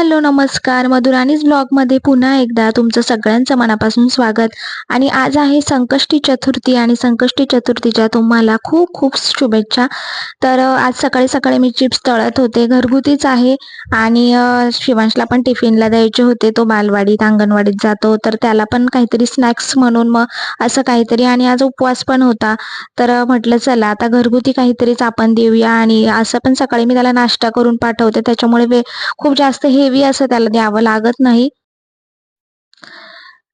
Hello नमस्कार. मधुराणीज ब्लॉगमध्ये पुन्हा एकदा तुमचं सगळ्यांचं मनापासून स्वागत. आणि आज आहे संकष्टी चतुर्थी आणि संकष्टी चतुर्थीच्या तुम्हाला खूप खूप शुभेच्छा. तर आज सकाळी सकाळी मी चिप्स तळत होते. घरगुतीच आहे. आणि शिवांशला पण टिफिनला द्यायचे होते. तो बालवाडीत अंगणवाडीत जातो. तर त्याला पण काहीतरी स्नॅक्स म्हणून मग असं काहीतरी आणि आज उपवास पण होता. तर म्हटलं चला आता घरगुती काहीतरीच आपण देऊया. आणि असं पण सकाळी मी त्याला नाश्ता करून पाठवते. त्याच्यामुळे वे खूप जास्त हे हेवी असं त्याला द्यावं लागत नाही.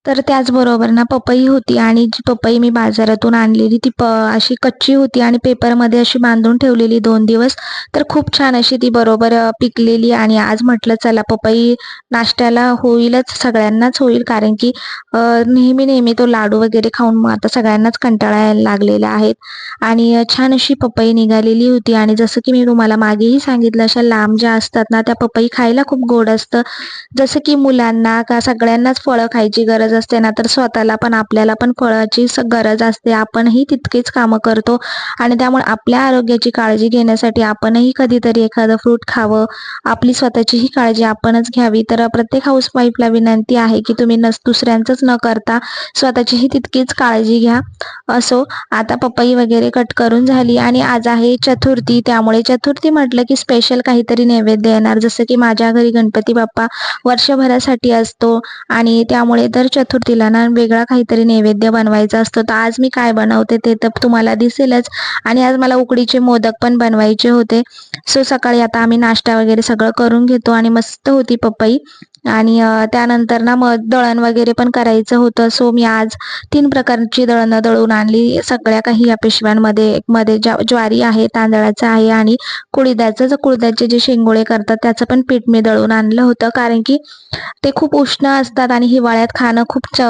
तर त्याचबरोबर ना पपई होती आणि जी पपई मी बाजारातून आणलेली ती प अशी कच्ची होती आणि पेपरमध्ये अशी बांधून ठेवलेली दोन दिवस. तर खूप छान अशी ती बरोबर पिकलेली आणि आज म्हटलं चला पपई नाश्त्याला होईलच सगळ्यांनाच होईल. कारण की नेहमी नेहमी तो लाडू वगैरे खाऊन मग आता सगळ्यांनाच कंटाळा यायला लागलेला आहेत आणि छान अशी पपई निघालेली होती आणि जसं की मी तुम्हाला मागेही सांगितलं अशा लांब ज्या असतात ना त्या पपई खायला खूप गोड असतं. जसं की मुलांना का सगळ्यांनाच फळं खायची गरज असते ना तर स्वतःला पण आपल्याला पण फळाची गरज असते. आपणही तितकीच कामं करतो आणि त्यामुळे आपल्या आरोग्याची काळजी घेण्यासाठी आपणही कधीतरी एखादं फ्रूट खावं. आपली स्वतःचीही काळजी आपणच घ्यावी. तर प्रत्येक हाऊसवाईफला विनंती आहे की तुम्ही नस दुसऱ्यांचंच न करता स्वतःचीही तितकीच काळजी घ्या. असो आता पपई वगैरे कट करून झाली आणि आज आहे चतुर्थी त्यामुळे चतुर्थी म्हटलं की स्पेशल काहीतरी नैवेद्य येणार. जसं की माझ्या घरी गणपती बाप्पा वर्षभरासाठी असतो आणि त्यामुळे तर चतुर्थीला ना वेगळा काहीतरी नैवेद्य बनवायचा असतो. तर आज मी काय बनवते ते तर तुम्हाला दिसेलच. आणि आज मला उकडीचे मोदक पण बनवायचे होते. सो सकाळी आता आम्ही नाश्ता वगैरे सगळं करून घेतो आणि मस्त होती पपई. आणि त्यानंतर ना मग दळण वगैरे पण करायचं होतं. सो मी आज तीन प्रकारची दळणं दळून आणली. सगळ्या काही या पिशव्यांमध्ये एक मध्ये ज्या ज्वारी आहे तांदळाचं आहे आणि कुळीदाचं. जर कुळदाचे जे शेंगोळे करतात त्याचं पण पीठ मी दळून आणलं होतं. कारण की ते खूप उष्ण असतात आणि हिवाळ्यात खाणं खूप च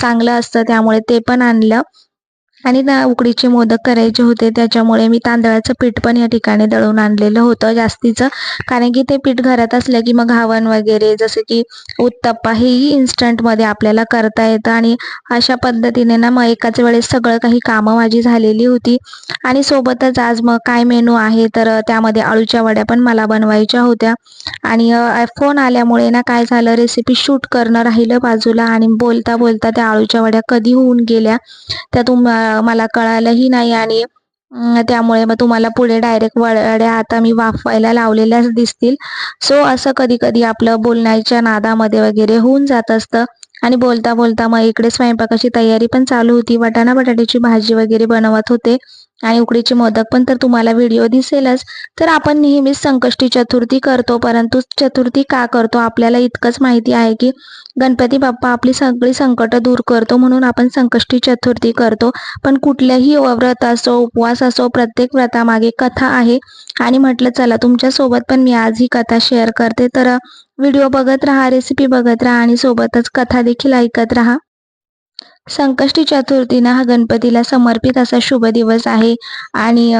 चांगलं असतं. त्यामुळे ते पण आणलं. आणि ना उकडीचे मोदक करायचे होते त्याच्यामुळे मी तांदळाचं पीठ पण या ठिकाणी दळून आणलेलं होतं जास्तीचं. कारण की ते पीठ घरात असलं की मग हवन वगैरे जसं की उत्तप्पा हेही इन्स्टंटमध्ये आपल्याला करता येतं. आणि अशा पद्धतीने ना मग एकाच वेळेस सगळं काही कामं माझी झालेली होती. आणि सोबतच आज मग काय मेनू आहे तर त्यामध्ये आळूच्या वड्या पण मला बनवायच्या होत्या. आणि फोन आल्यामुळे ना काय झालं रेसिपी शूट करणं राहिलं बाजूला आणि बोलता बोलता त्या आळूच्या वड्या कधी होऊन गेल्या त्या तुम मला कळालंही नाही आणि त्यामुळे मग तुम्हाला पुढे डायरेक्ट वड्या आता मी वाफवायला लावलेल्याच दिसतील. सो असं कधी कधी आपलं बोलण्याच्या नादामध्ये वगैरे होऊन जात असतं. आणि बोलता बोलता मग इकडे स्वयंपाकाची तयारी पण चालू होती. वटाणा बटाट्याची भाजी वगैरे बनवत होते. आणि उकडीचे मोदक पण तर तुम्हाला व्हिडिओ दिसेलच. तर आपण नेहमीच संकष्टी चतुर्थी करतो परंतु चतुर्थी का करतो? आपल्याला इतकंच माहिती आहे की गणपती बाप्पा आपली सगळी संकट दूर करतो म्हणून आपण संकष्टी चतुर्थी करतो. पण कुठल्याही व्रत असो उपवास असो प्रत्येक व्रतामागे कथा आहे. आणि म्हटलं चला तुमच्यासोबत पण मी आज ही कथा शेअर करते. तर व्हिडिओ बघत राहा रेसिपी बघत राहा आणि सोबतच कथा देखील ऐकत राहा. संकष्टी चतुर्थीना हा गणपतीला समर्पित असा शुभ दिवस आहे. आणि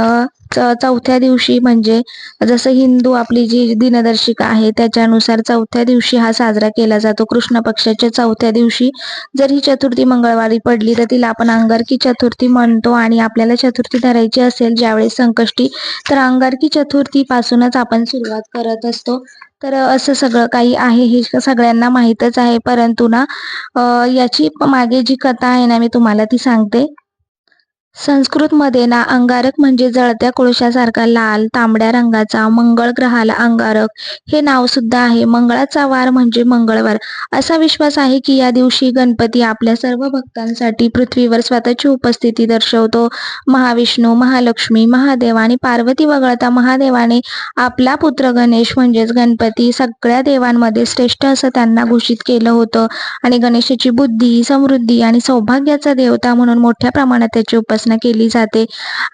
चौथ्या दिवशी म्हणजे जसं हिंदू आपली जी दिनदर्शिका आहे त्याच्यानुसार चौथ्या दिवशी हा साजरा केला जातो. कृष्ण पक्षाच्या चौथ्या दिवशी जर ही चतुर्थी मंगळवारी पडली तर तिला आपण अंगारकी चतुर्थी म्हणतो आणि आपल्याला चतुर्थी धरायची असेल ज्यावेळेस संकष्टी तर अंगारकी चतुर्थी पासूनच आपण सुरुवात करत असतो. तर असं सगळं काही आहे हे सगळ्यांना माहीतच आहे. परंतु ना याची मागे जी कथा आहे ना मी तुम्हाला ती सांगते. संस्कृतमध्ये ना अंगारक म्हणजे जळत्या कोळशासारखा लाल तांबड्या रंगाचा मंगळ ग्रहाला अंगारक हे नाव सुद्धा आहे. मंगळाचा वार म्हणजे मंगळवार. असा विश्वास आहे की या दिवशी गणपती आपल्या सर्व भक्तांसाठी पृथ्वीवर स्वतःची उपस्थिती दर्शवतो. महाविष्णू महालक्ष्मी महादेव आणि पार्वती वगळता महादेवाने आपला पुत्र गणेश म्हणजेच गणपती सगळ्या देवांमध्ये श्रेष्ठ असं त्यांना घोषित केलं होतं. आणि गणेशाची बुद्धी समृद्धी आणि सौभाग्याचा देवता म्हणून मोठ्या प्रमाणात त्याची उपासना केली जाते.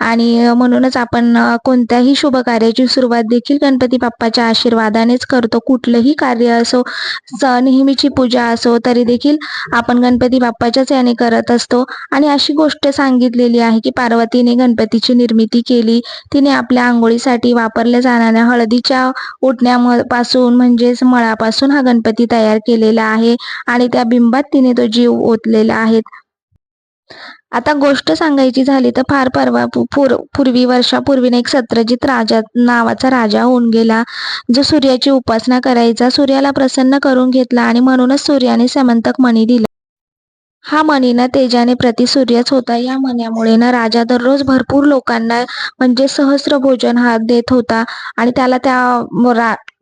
आणि म्हणूनच आपण कोणत्याही शुभ कार्याची सुरुवात देखील गणपती बाप्पाच्या आशीर्वादानेच करतो. कुठलंही कार्य असो नेहमीची पूजा असो तरी देखील आपण गणपती बाप्पाच्याच याने करत असतो. आणि अशी गोष्ट सांगितलेली आहे की पार्वतीने गणपतीची निर्मिती केली. तिने आपल्या आंघोळीसाठी वापरल्या जाणाऱ्या हळदीच्या उठण्यापासून म्हणजेच मळापासून हा गणपती तयार केलेला आहे. आणि त्या बिंबात तिने तो जीव ओतलेला आहे. आता गोष्ट सांगायची झाली तर फार परवा पूर पूर्वी वर्षापूर्वीने एक सत्रजित राजा नावाचा राजा होऊन गेला. जो सूर्याची उपासना करायचा सूर्याला प्रसन्न करून घेतला आणि म्हणूनच सूर्याने समंतक मणी दिला. हा मणी ना तेजाने प्रति सूर्यच होता. या मण्यामुळे ना राजा दररोज भरपूर लोकांना म्हणजे सहस्र भोजन हा देत होता. आणि त्याला त्या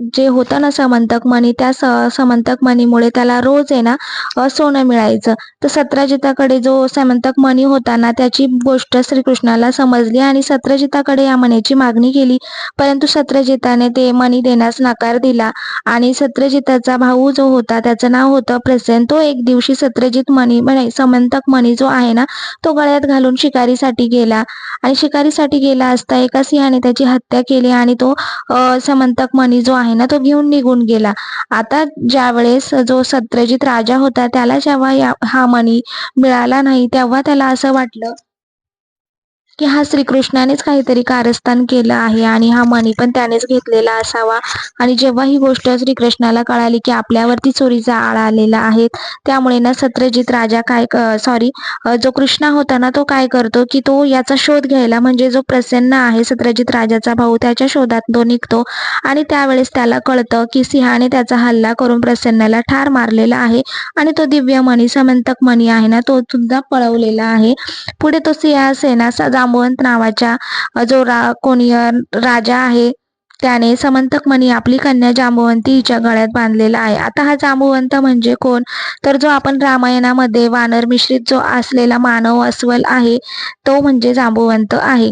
जे होतं ना समंतक मणी त्या स- समंतक मणीमुळे त्याला रोज आहे ना सोनं मिळायचं. तर सत्राजिताकडे जो समंतक मणी होता ना त्याची गोष्ट श्रीकृष्णाला समजली आणि सत्रजिताकडे या मणीची मागणी केली. परंतु सत्रजिताने ते मणी देण्यास नकार दिला आणि सत्रजिताचा भाऊ जो होता त्याचं नाव होतं प्रसेन. तो एक दिवशी सत्रजित मणी नाही समंतक मणी जो आहे ना तो गळ्यात घालून शिकारीसाठी गेला. आणि शिकारीसाठी गेला असता एका सिंहाने त्याची हत्या केली आणि तो समंतक मणी जो आहे आहे ना तो घेऊन निघून गेला. आता ज्यावेळेस जो सत्यजित राजा होता त्याला जेव्हा या हा मणी मिळाला नाही तेव्हा त्याला असं वाटलं की हा श्रीकृष्णानेच काहीतरी कारस्थान केलं आहे आणि हा मणी पण त्यानेच घेतलेला असावा. आणि जेव्हा ही गोष्ट श्रीकृष्णाला कळाली की आपल्यावरती चोरीचा आळ आलेला आहे त्यामुळे ना सत्रजित राजा काय सॉरी जो कृष्णा होता ना तो काय करतो की तो याचा शोध घ्यायला म्हणजे जो प्रसन्न आहे सत्रजित राजाचा भाऊ त्याच्या शोधात तो निघतो. आणि त्यावेळेस त्याला कळतं की सिंहाने त्याचा हल्ला करून प्रसन्नाला ठार मारलेला आहे आणि तो दिव्य मणी समंतक मणी आहे ना तो सुद्धा पळवलेला आहे. पुढे तो सिंहासेना जांबवंत नावाच्या जो रा कोणी राजा आहे त्याने समंतक मणी आपली कन्या जांबुवंती हिच्या गळ्यात बांधलेला आहे. आता हा जांबुवंत म्हणजे कोण? तर जो आपण रामायणामध्ये वानर मिश्रित जो असलेला मानव अस्वल आहे तो म्हणजे जांबुवंत आहे.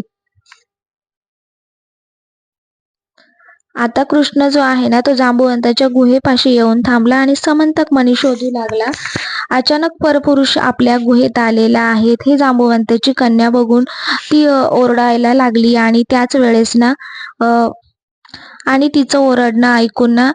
आता कृष्ण जो आहे ना तो जांबुवंताच्या गुहेपाशी येऊन थांबला आणि समंतक मणी शोधू लागला. अचानक परपुरुष आपल्या गुहेत आलेला आहे हे जांबुवंताची कन्या बघून ती ओरडायला लागली आणि त्याच वेळेस ना आणि तिचं ओरडणं ऐकून ना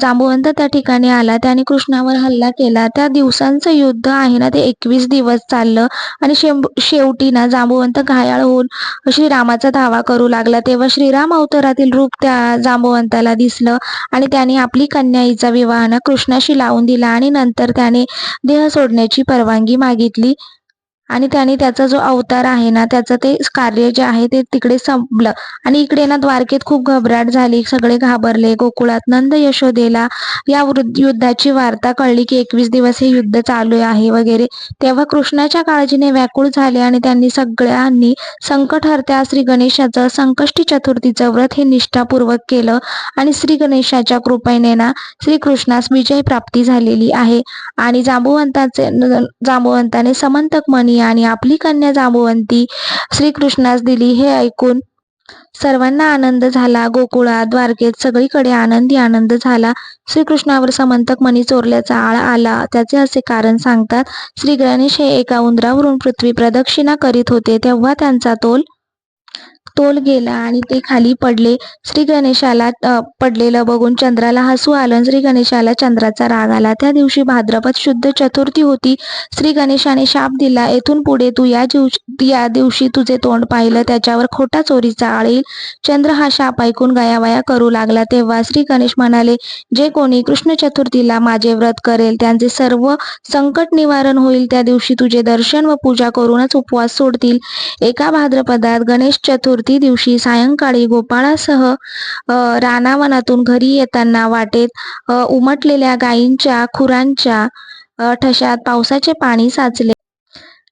जांबुवंत त्या ठिकाणी आला. त्याने कृष्णावर हल्ला केला. त्या दिवसांचं युद्ध आहे ना ते एकवीस दिवस चाललं. आणि शेवटी ना जांबुवंत घायाळ होऊन श्रीरामाचा धावा करू लागला. तेव्हा श्रीराम अवतारातील रूप त्या जांबुवंताला दिसलं आणि त्याने आपली कन्या हिचा विवाह ना कृष्णाशी लावून दिला आणि नंतर त्याने देह सोडण्याची परवानगी मागितली. आणि त्याने त्याचा जो अवतार आहे ना त्याचं ते कार्य जे आहे ते तिकडे संपलं. आणि इकडे ना द्वारकेत खूप घबराट झाली. सगळे घाबरले. गोकुळात नंद यशोदेला या युद्धाची वार्ता कळली की एकवीस दिवस हे युद्ध चालू आहे वगैरे. तेव्हा कृष्णाच्या काळजीने व्याकुळ झाले आणि त्यांनी सगळ्यांनी संकट हरत्या श्री गणेशाचं संकष्टी चतुर्थीचं व्रत हे निष्ठापूर्वक केलं आणि श्री गणेशाच्या कृपेने ना श्रीकृष्णास विजय प्राप्ती झालेली आहे. आणि जांबुवंताचे जांबुवंताने समंतक मणी आणि आपली कन्या जांबुवंती श्रीकृष्णास दिली हे ऐकून सर्वांना आनंद झाला. गोकुळात द्वारकेत सगळीकडे आनंदी आनंद झाला. श्रीकृष्णावर समंतक मणी चोरल्याचा आळ आला. त्याचे असे कारण सांगतात श्री गणेश हे एका उंदरावरून पृथ्वी प्रदक्षिणा करीत होते. तेव्हा त्यांचा तोल तोल गेला आणि ते खाली पडले. श्री गणेशाला पडलेलं बघून चंद्राला हसू आलं. श्री गणेशाला चंद्राचा राग आला. त्या दिवशी भाद्रपद शुद्ध चतुर्थी होती. श्री गणेशाने शाप दिला. येथून पुढे तू या दिवशी या दिवशी तुझे तोंड पाहिलं. त्याच्यावर खोटा चोरीचा आळील चंद्र हा शाप ऐकून गयावया करू लागला. तेव्हा श्री गणेश म्हणाले जे कोणी कृष्ण चतुर्थीला माझे व्रत करेल त्यांचे सर्व संकट निवारण होईल. त्या दिवशी तुझे दर्शन व पूजा करूनच उपवास सोडतील. एका भाद्रपदात गणेश चतुर्थी दिवशी सायंकाळी गोपाळासह रानावनातून घरी येताना वाटेत उमटलेल्या गायींच्या खुरांच्या ठशात पावसाचे पाणी साचले.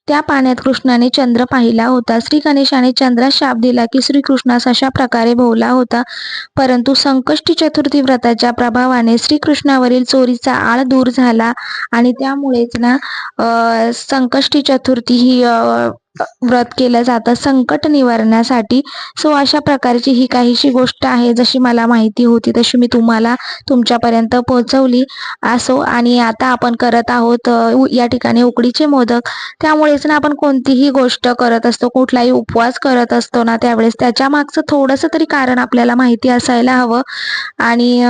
त्या पाण्यात कृष्णाने चंद्र पाहिला होता. श्री गणेशाने चंद्रास शाप दिला की श्रीकृष्णास अशा प्रकारे भोवला होता. परंतु संकष्टी चतुर्थी व्रताच्या प्रभावाने श्रीकृष्णावरील चोरीचा आळ दूर झाला आणि त्यामुळेच ना संकष्टी चतुर्थी ही व्रत केलं जातं. संकट निवारण्यासाठी सो अशा प्रकारची ही काहीशी गोष्ट आहे. जशी मला माहिती होती तशी मी तुम्हाला तुमच्यापर्यंत पोहोचवली. असो आणि आता आपण करत आहोत या ठिकाणी उकडीचे मोदक. त्यामुळेच ना आपण कोणतीही गोष्ट करत असतो कुठलाही उपवास करत असतो ना त्यावेळेस त्याच्या मागचं थोडंसं तरी कारण आपल्याला माहिती असायला हवं. आणि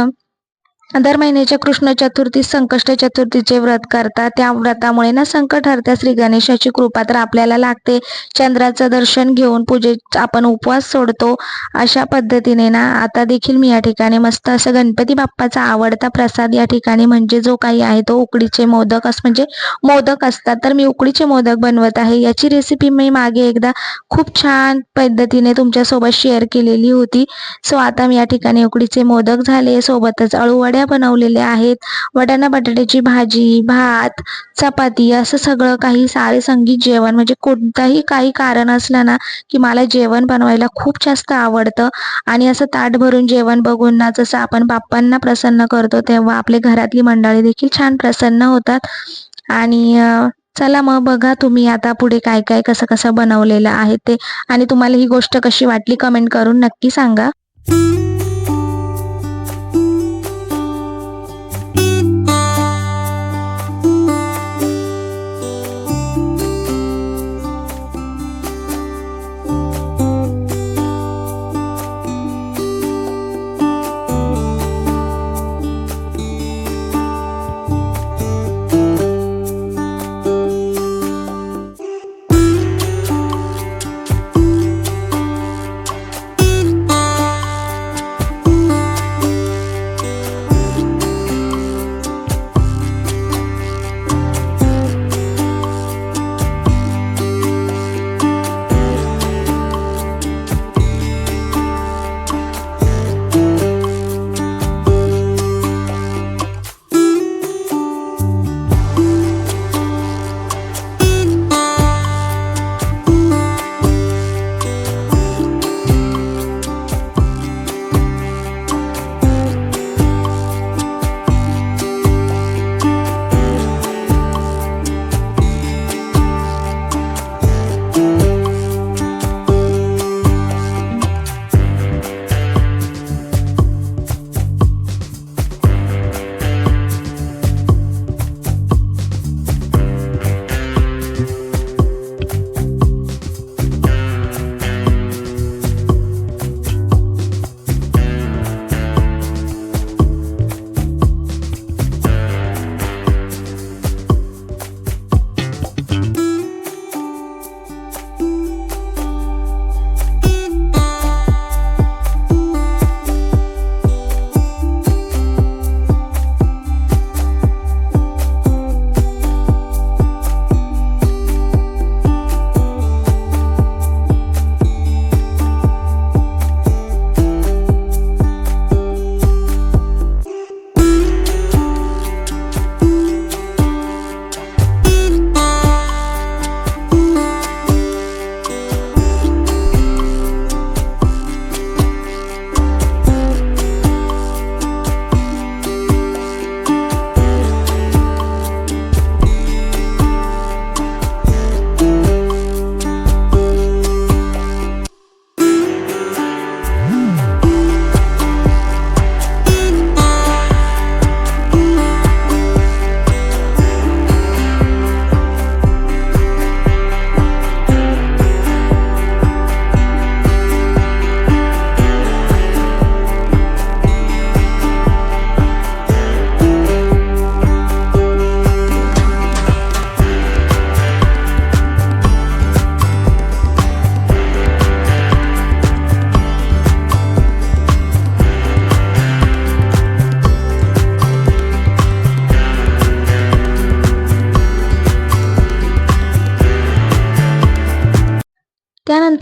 दर महिन्याच्या कृष्ण चतुर्थी संकष्ट चतुर्थीचे व्रत करतात. त्या व्रतामुळे ना संकट हरत्या श्री गणेशाची कृपा तर आपल्याला लागते. चंद्राचं दर्शन घेऊन पूजे आपण उपवास सोडतो. अशा पद्धतीने ना आता देखील मी या ठिकाणी मस्त असं गणपती बाप्पाचा आवडता प्रसाद या ठिकाणी म्हणजे जो काही आहे तो उकडीचे मोदक असं म्हणजे मोदक असतात. तर मी उकडीचे मोदक बनवत आहे. याची रेसिपी मी मागे एकदा खूप छान पद्धतीने तुमच्यासोबत शेअर केलेली होती. सो आता मी या ठिकाणी उकडीचे मोदक झाले. सोबतच अळूवड्या बनवलेल्या आहेत. वटाणा बटाट्याची भाजी भात चपाती असं सगळं काही सारे संगीत जेवण. म्हणजे कोणताही काही कारण असलं ना की मला जेवण बनवायला खूप जास्त आवडतं. आणि असं ताट भरून जेवण बघून ना जसं आपण बाप्पांना प्रसन्न करतो तेव्हा आपले घरातली मंडळी देखील छान प्रसन्न होतात. आणि चला मग बघा तुम्ही आता पुढे काय काय कसं कसं बनवलेलं आहे ते. आणि तुम्हाला ही गोष्ट कशी वाटली कमेंट करून नक्की सांगा.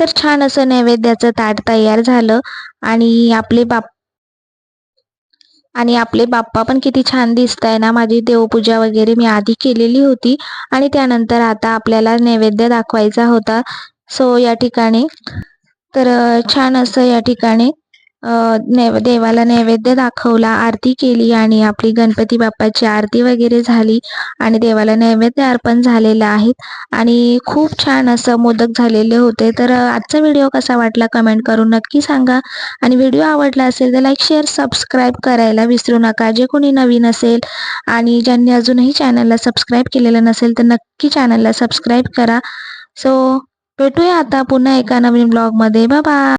तर छान असं नैवेद्याचं ताट तयार झालं. आणि आपले बाप आणि आपले बाप्पा पण किती छान दिसत आहे ना? माझी देवपूजा वगैरे मी आधी केलेली होती. आणि त्यानंतर आता आपल्याला नैवेद्य दाखवायचा होता. सो या ठिकाणी. तर छान असं या ठिकाणी नैव देवाला नैवेद्य दाखवला आरती केली आणि आपली गणपती बाप्पाची आरती वगैरे झाली आणि देवाला नैवेद्य अर्पण झालेलं आहे आणि खूप छान असं मोदक झालेले होते. तर आजचा व्हिडिओ कसा वाटला कमेंट करून नक्की सांगा. आणि व्हिडिओ आवडला असेल तर लाईक शेअर सबस्क्राईब करायला विसरू नका. जे कोणी नवीन असेल आणि ज्यांनी अजूनही चॅनलला सबस्क्राईब केलेलं नसेल तर नक्की चॅनलला सबस्क्राईब करा. सो भेटूया आता पुन्हा एका नवीन ब्लॉगमध्ये. बाबा